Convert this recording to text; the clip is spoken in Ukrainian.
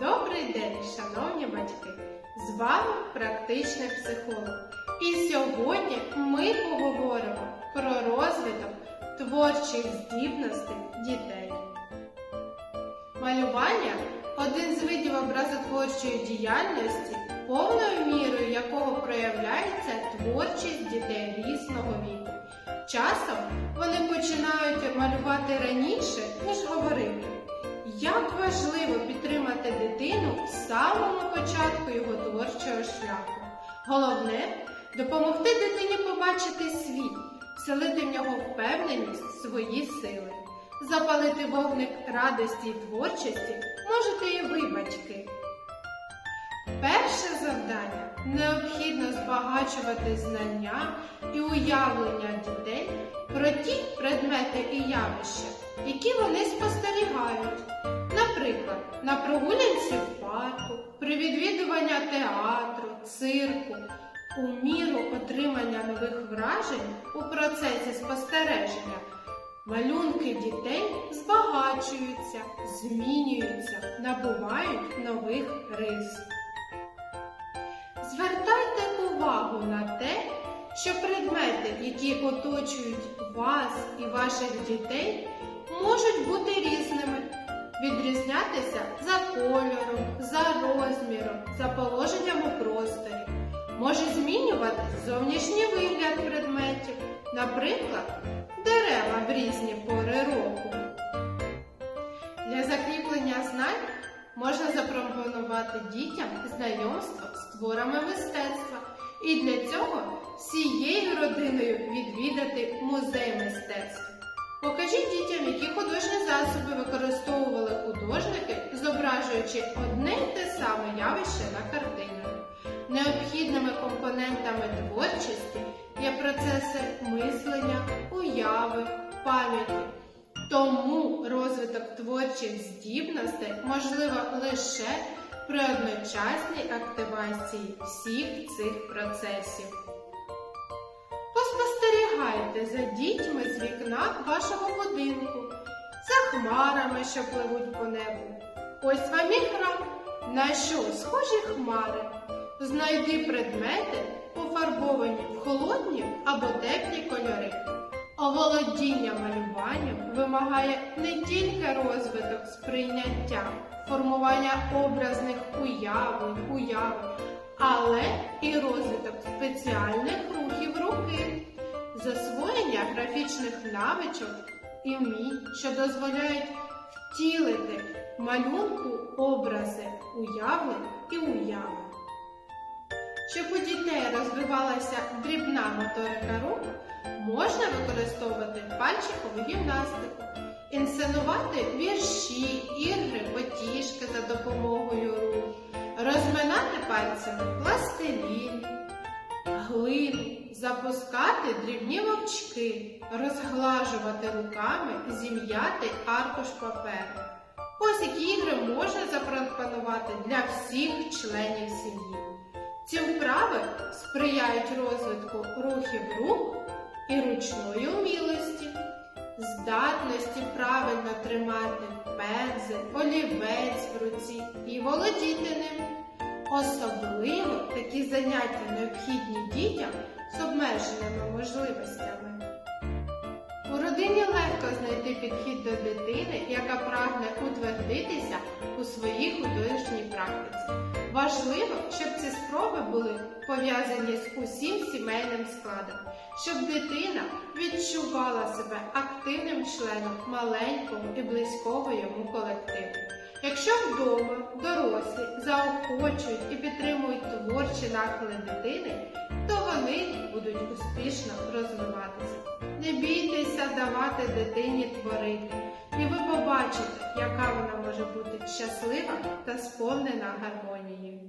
Добрий день, шановні батьки! З вами практичний психолог. І сьогодні ми поговоримо про розвиток творчих здібностей дітей. Малювання один з видів образотворчої діяльності, повною мірою якого проявляється творчість дітей різного віку. Часом вони починають малювати раніше, ніж говорити. Як важливо початку його творчого шляху. Головне допомогти дитині побачити світ, вселити в нього впевненість, свої сили, запалити вогник радості і творчості можете і ви, батьки. Перше завдання необхідно збагачувати знання і уявлення дітей про ті предмети і явища, які вони спостерігають. Наприклад, на прогулянці в парку, при відвідуванні театру, цирку, у міру отримання нових вражень у процесі спостереження, малюнки дітей збагачуються, змінюються, набувають нових рис. Звертайте увагу на те, що предмети, які оточують вас і ваших дітей, можуть бути різними, відрізнятися за кольором, за розміром, за положенням у просторі. Може змінюватись зовнішній вигляд предметів, наприклад, дерева в різні пори року. Для закріплення знань можна запропонувати дітям знайомство з творами мистецтва і для цього всією родиною відвідати музей мистецтв. Покажіть дітям, які художні засоби використовували художники, зображуючи одне й те саме явище на картинах. Необхідними компонентами творчості є процеси мислення, уяви, пам'яті. Тому розвиток творчих здібностей можливо лише при одночасній активації всіх цих процесів. Поспостерігайте за дітьми з вікна вашого будинку, за хмарами, що пливуть по небу. Ось вам і. На що схожі хмари? Знайди предмети, пофарбовані в холодні або теплі кольори. Оволодіння малюванням вимагає не тільки розвиток сприйняття, формування образних уявлень, уяви, але і розвиток спеціальних рухів руки, засвоєння графічних навичок і вмінь, що дозволяють втілити в малюнку образи уявлень і уяви. Щоб у дітей розвивалася дрібна моторика рук, можна використовувати пальчикову гімнастику, інсценувати вірші, ігри, потішки за допомогою рук, розминати пальцями пластилін, глину, запускати дрібні вовчки, розглажувати руками, зім'яти аркуш паперу. Ось які ігри можна запропонувати для всіх членів сім'ї. Ці вправи сприяють розвитку рухів рук і ручної умілості, здатності правильно тримати пензель, олівець в руці і володіти ним. Особливо такі заняття необхідні дітям з обмеженими можливостями. У родині легко знайти підхід до дитини, яка прагне утвердитися у своїй художній практиці. Важливо, щоб ці спроби були пов'язані з усім сімейним складом, щоб дитина відчувала себе активним членом маленького і близького йому колективу. Якщо вдома дорослі заохочують і підтримують творчі нахили дитини, будуть успішно розвиватися. Не бійтеся давати дитині творити, і ви побачите, яка вона може бути щаслива та сповнена гармонією.